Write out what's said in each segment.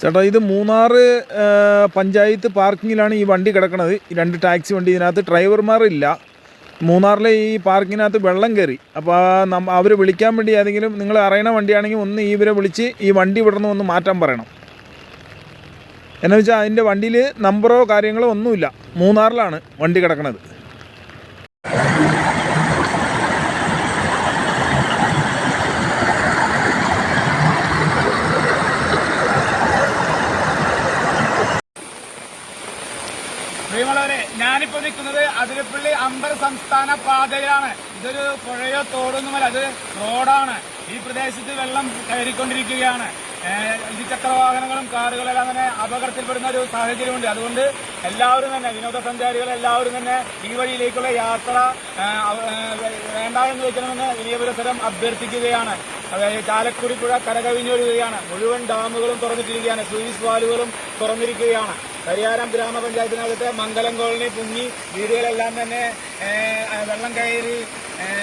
ചേട്ടാ ഇത് മൂന്നാർ പഞ്ചായത്ത് പാർക്കിങ്ങിലാണ് ഈ വണ്ടി കിടക്കുന്നത് രണ്ട് ടാക്സി വണ്ടി ഇതിനകത്ത് ഡ്രൈവർമാരില്ല. മൂന്നാറിലെ ഈ പാർക്കിനകത്ത് വെള്ളം കയറി. അപ്പോൾ നമ്മ അവർ വിളിക്കാൻ വേണ്ടി ഏതെങ്കിലും നിങ്ങൾ അറിയണ വണ്ടിയാണെങ്കിൽ ഒന്ന് ഇവരെ വിളിച്ച് ഈ വണ്ടി ഇവിടുന്ന് ഒന്ന് മാറ്റാൻ പറയണം. എന്നു വെച്ചാൽ അതിന്റെ വണ്ടിയിൽ നമ്പറോ കാര്യങ്ങളോ ഒന്നുമില്ല. മൂന്നാറിലാണ് വണ്ടി കിടക്കുന്നത് ഞാനിപ്പോ നിൽക്കുന്നത് അതിരപ്പള്ളി അമ്പർ സംസ്ഥാന പാതയിലാണ്. ഇതൊരു പുഴയോ തോടൊന്നുമല്ല അത് റോഡാണ്. ഈ പ്രദേശത്ത് വെള്ളം കയറിക്കൊണ്ടിരിക്കുകയാണ്. ഏഹ് ഇരുചക്ര വാഹനങ്ങളും കാറുകളെല്ലാം തന്നെ അപകടത്തിൽപ്പെടുന്ന ഒരു സാഹചര്യമുണ്ട്. അതുകൊണ്ട് എല്ലാവരും തന്നെ വിനോദസഞ്ചാരികൾ എല്ലാവരും തന്നെ ഈ വഴിയിലേക്കുള്ള യാത്ര വേണ്ട എന്ന് വെക്കണമെന്ന് വിനയപുരസരം അഭ്യർത്ഥിക്കുകയാണ്. അതായത് ചാലക്കുടി പുഴ കരകവിഞ്ഞൊഴുകയാണ് മുഴുവൻ ഡാമുകളും തുറന്നിട്ടിരിക്കുകയാണ്. സൂയിസ് വാലുകളും തുറന്നിരിക്കുകയാണ്. പരിയാരം ഗ്രാമപഞ്ചായത്തിനകത്ത് മംഗലം കോളനി പൊങ്ങി വീടുകളെല്ലാം തന്നെ വെള്ളം കയറി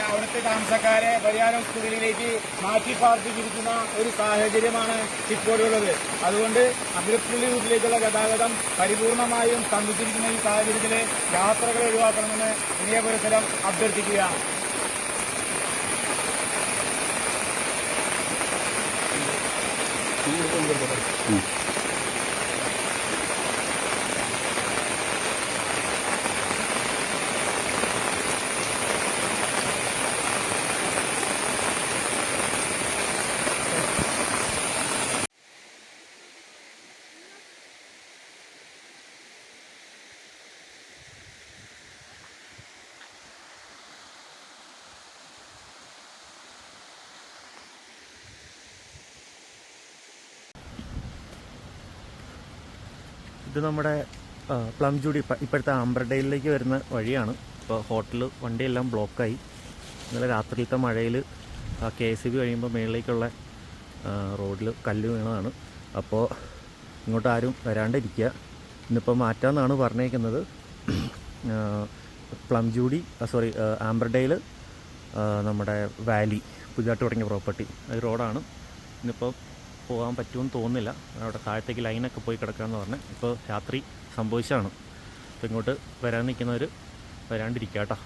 അവിടുത്തെ താമസക്കാരെ പരിയാരം സ്കൂളിലേക്ക് മാറ്റി പാർപ്പിച്ചിരിക്കുന്ന ഒരു സാഹചര്യമാണ് ഇപ്പോഴുള്ളത്. അതുകൊണ്ട് അതിരപ്പള്ളി റൂട്ടിലേക്കുള്ള ഗതാഗതം പരിപൂർണമായും സ്തംഭിച്ചിരിക്കുന്ന ഈ സാഹചര്യത്തിൽ യാത്രകൾ ഒഴിവാക്കണമെന്ന് വിനയപുരസരം അഭ്യർത്ഥിക്കുകയാണ്. うん。ഇത് നമ്മുടെ പ്ലം ഇപ്പ- ഇപ്പോഴത്തെ ആംബ്രഡയിലേക്ക് വരുന്ന വഴിയാണ്. ഇപ്പോൾ ഹോട്ടൽ വണ്ടിയെല്ലാം ബ്ലോക്കായി. ഇന്നലെ രാത്രിയിലത്തെ മഴയിൽ കെ എസ് ബി കഴിയുമ്പോൾ മേളിലേക്കുള്ള റോഡിൽ കല്ല് വീണതാണ്. അപ്പോൾ ഇങ്ങോട്ട് ആരും വരാണ്ടിരിക്കുക. ഇന്നിപ്പോൾ മാറ്റാമെന്നാണ് പറഞ്ഞേക്കുന്നത്. ആ, പ്ലം ജൂഡി സോറി ആംബ്രഡയിൽ നമ്മുടെ വാലി പുതിയതായിട്ട് തുടങ്ങിയ പ്രോപ്പർട്ടി. അത് റോഡാണ്. ഇന്നിപ്പോൾ പോകാൻ പറ്റുമെന്ന് തോന്നുന്നില്ല. അവിടെ താഴത്തേക്ക് ലൈനൊക്കെ പോയി കിടക്കാമെന്ന് പറഞ്ഞ് ഇപ്പോൾ രാത്രി സംഭവിച്ചതാണ്. അപ്പോൾ ഇങ്ങോട്ട് വരാൻ നിൽക്കുന്നവർ വരാണ്ടിരിക്കുക കേട്ടോ.